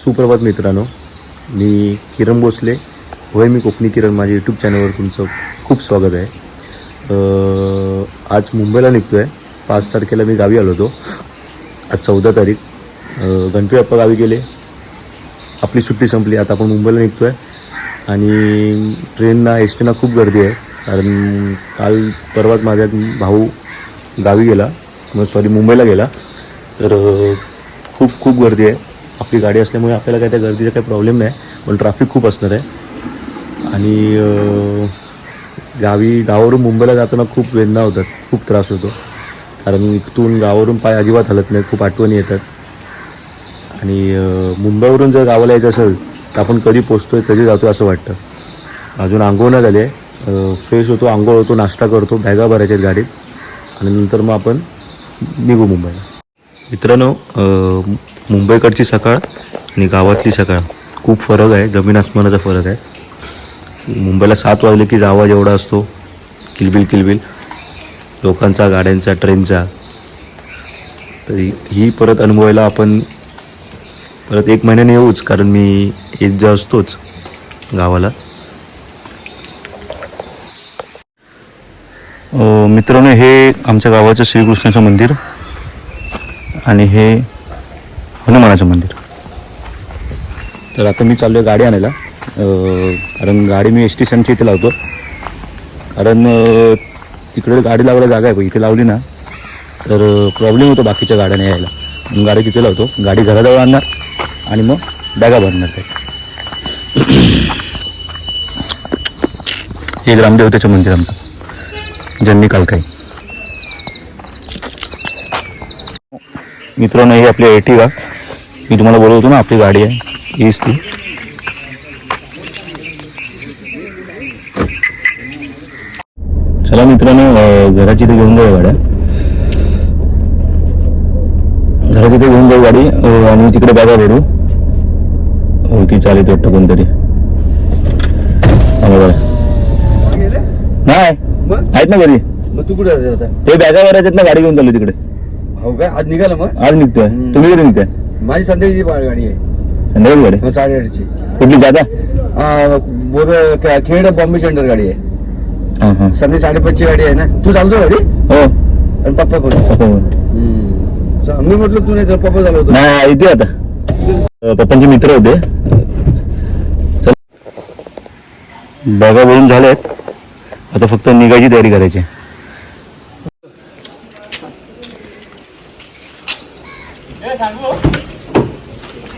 सुप्रभात मित्रांनो. मी किरण भोसले. होय मी कोकणी किरण. माझ्या यूट्यूब चॅनलवर तुमचं खूप स्वागत आहे. आज मुंबईला निघतो आहे पाच तारखेला मी गावी आलो होतो. आज चौदा तारीख. गणपती बाप्पा गावी गेले. आपली सुट्टी संपली. आता आपण मुंबईला निघतो आहे आणि ट्रेनना एस टीना खूप गर्दी आहे. कारण काल परवाच माझा भाऊ गावी गेला. मग सॉरी मुंबईला गेला. तर खूप खूप गर्दी आहे. आपली गाडी असल्यामुळे आपल्याला काय त्या गर्दीचा काही प्रॉब्लेम नाही. पण ट्रॅफिक खूप असणार आहे. आणि गावी गावावरून मुंबईला जाताना खूप वेदना होतात. खूप त्रास होतो. कारण इथून गावावरून पाय अजिबात हलत नाही खूप आठवणी येतात. आणि मुंबईवरून जर गावाला यायचं असेल तर आपण कधी पोचतोय कधी जातो असं वाटतं. अजून आंघोळ नाही झाली आहे. फ्रेश होतो आंघोळ होतो नाश्ता करतो बॅगा भरायच्या आहेत गाडीत. आणि नंतर मग आपण निघू मुंबईला. मित्रांनो मुंबईकडची सकाळ आणि गावातली सकाळ. खूप फरक आहे. जमीन आसमानाचा फरक आहे. मुंबईला सात वाजले की जावा एवढा असतो. किलबिल किलबिल. लोकांचा गाड्यांचा ट्रेनचा. तरी ही परत अनुभवायला आपण परत एक महिन्याने येऊच कारण मी येत जा असतोच गावाला. मित्रांनो हे आमच्या गावाचं श्रीकृष्णाचं मंदिर. आणि हे हनुमानाचं मंदिर. तर आता मी चाललो आहे गाडी आणायला. अं, कारण गाडी मी एस टी स्टँडच्या इथे लावतो कारण अं, तिकडे गाडी लावायला जागा आहे पण इथे लावली ना तर प्रॉब्लेम होतो बाकीच्या गाड्याने यायला. मग गाडी तिथे लावतो. गाडी घराजवळ आणणार आणि मग बॅगा भरणार ते. हे ग्रामदेवतेचं मंदिर आमचं. जन्नी कालकाई मित्रांनो ही आपली एर्टिगा मी तुम्हाला बोलवतो ना आपली गाडी आहे. हीच ती. चला मित्रांनो घराची इथे घेऊन जाऊ गाड्या. घराची इथे घेऊन जाऊ गाडी आणि तिकडे बॅगा भरू ओळखी चालेल वाटतं कोणतरी. नाही आहेत ना घरी. मग तू ते बॅगा भरायच्यात ना गाडी घेऊन चालू तिकडे. हो काय आज निघाला मग? आज निघतोय. हम्म. तुम्ही कधी निघताय? माझी संध्याची गाडी आहे. संध्याकाळी गाडी? मग साडेआठची. कुठली? जाता? हा, बोर खे- खेड बॉम्बे सेंटर गाडी आहे. हां हां. संध्या साडेपाचची गाडी आहे ना? तू चालतो गाडी? हो. आणि पप्पा पण. हो. हम्म. चा- मी म्हटलं तू नाही तर पप्पा झालो होतो नाही इथे आता. अं, पप्पांचे मित्र होते. चल. बॅगा बोलून झाल्यात आता फक्त निघायची तयारी करायची.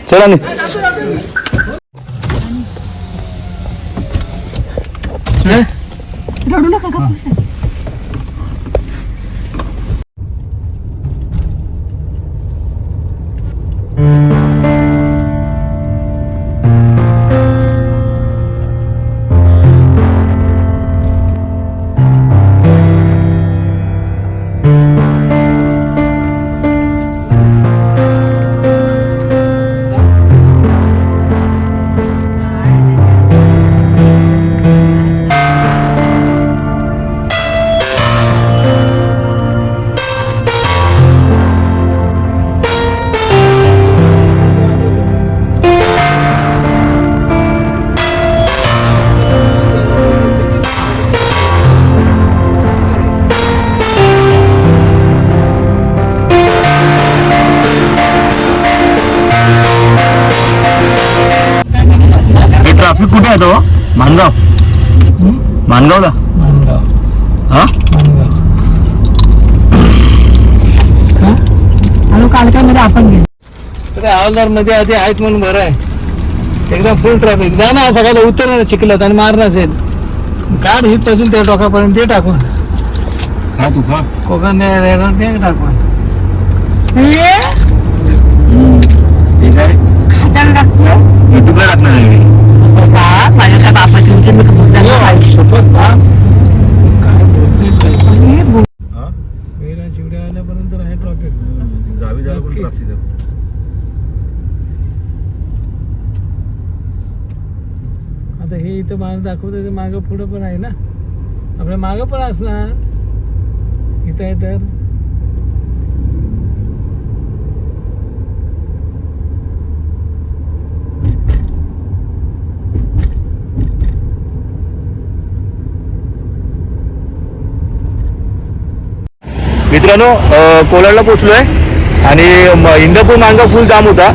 चला नि. रडू नका हे ट्रॅफिक कुठे आहे तो? मानगाव मानगावला हा? आपण गेलो. हवालदारमध्ये आधी आहेत म्हणून बरं आहे. एकदम फुल ट्रॅफिक जा ना सकाळी उतर चिखलात आणि मार नसेल काढ हित पासून त्या टोकापर्यंत ते टाकून. काय तू का कोकण टाकून. हे इथं माणूस दाखवतो ते मागं पुढं पण आहे ना. आपल्या मागं पण असणार. इथं आहे तर. मित्रांनो कोलाडला पोचलो आहे आणि इंदापूर मांगा फुल जाम होता.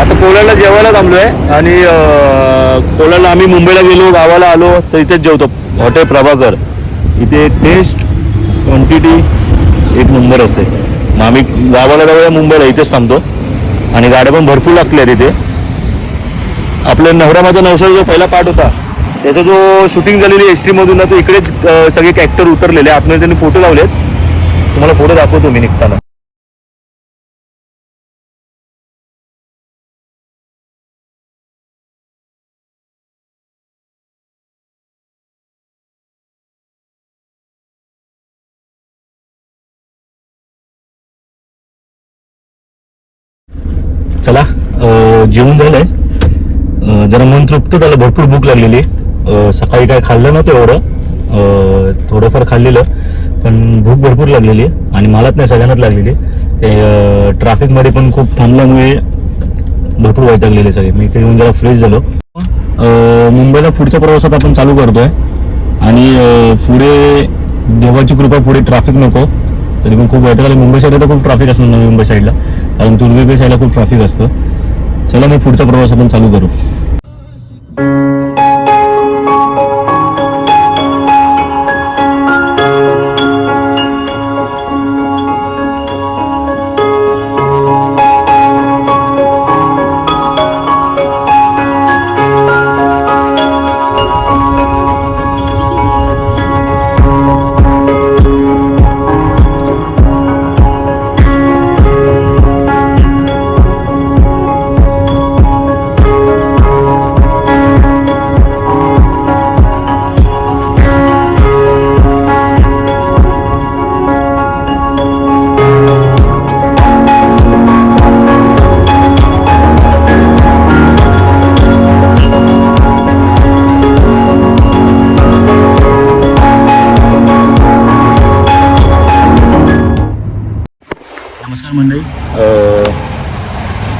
आता कोलाडला जेवायला थांबलो आहे आणि अं, कोलाडला आम्ही मुंबईला गेलो गावाला आलो तर इथेच जेवतो. हॉटेल प्रभाकर. इथे टेस्ट क्वांटिटी एक नंबर असते. मग आम्ही गावाला जाऊया मुंबईला इथेच थांबतो. आणि गाड्या पण भरपूर लागल्या तिथे आपल्या नवरा माझा नवसा जो पहिला पार्ट होता त्याचा जो शूटिंग झालेली एस टीमधून ना तो इकडेच सगळे कॅक्टर उतरलेले आतमध्ये त्यांनी फोटो लावलेत. तुम्हाला फोटो दाखवतो मी निघताना. चला जेवून झालंय. जरा मन तृप्त झालं भरपूर भूक लागलेली. सकाळी काय खाल्लं नव्हतं एवढं. थोडंफार खाल्लेलं पण भूक भरपूर लागलेली आणि मलाच नाही सगळ्यांनाच लागलेली. ते ट्रॅफिकमध्ये पण खूप थांबल्यामुळे भरपूर वैतागलेले सगळे. मी ते येऊन जरा फ्रेश झालो. मुंबईला पुढच्या प्रवासात आपण चालू करतोय. आणि पुढे देवाची कृपा पुढे ट्रॅफिक नको. तरी पण खूप वैताग आले मुंबई साईडला तर खूप ट्रॅफिक असणार नवी मुंबई साईडला कारण तुर्वेबे साईडला खूप ट्रॅफिक असतं. चला मग पुढचा प्रवास आपण चालू करू. नमस्कार मंडळी.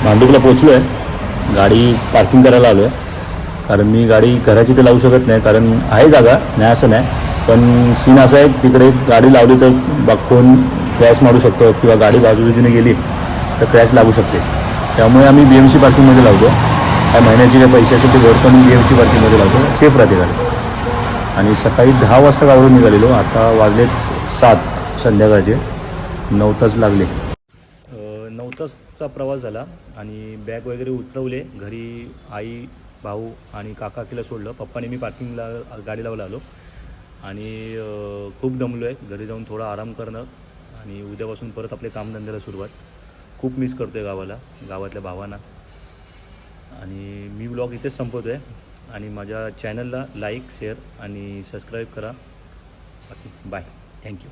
भांडुपला पोचलो आहे गाडी पार्किंग करायला आलो आहे कारण मी गाडी घराची तर लावू शकत नाही कारण आहे जागा नाही असं नाही. पण सीन असा आहे तिकडे गाडी लावली तर बा कोण क्रॅश मारू शकतो किंवा गाडी बाजूबाजूने गेली तर क्रॅश लागू शकते. त्यामुळे आम्ही बी एम सी पार्किंगमध्ये लावतो. काय महिन्याचे काही पैसे असेल ते भर पण बी एम सी पार्किंगमध्ये लावतो. सेफ राहते गाडी. आणि सकाळी दहा वाजता गावरून निघालेलो. आता वाजलेच सात संध्याकाळचे. नऊ तास लागले. नऊ तासचा प्रवास झाला आणि बॅग वगैरे उतरवले. घरी आई भाऊ आणि काकाकीला सोडलं. पप्पाने मी पार्किंगला गाडी लावला आलो. आणि खूप दमलो आहे घरी जाऊन थोडा आराम करणं आणि उद्यापासून परत आपले कामधंद्याला सुरुवात. खूप मिस करतो आहे गावाला गावातल्या भावांना. आणि मी ब्लॉग इथेच संपवतो आहे आणि माझ्या चॅनलला लाईक शेअर आणि सबस्क्राईब करा. बाकी बाय थँक्यू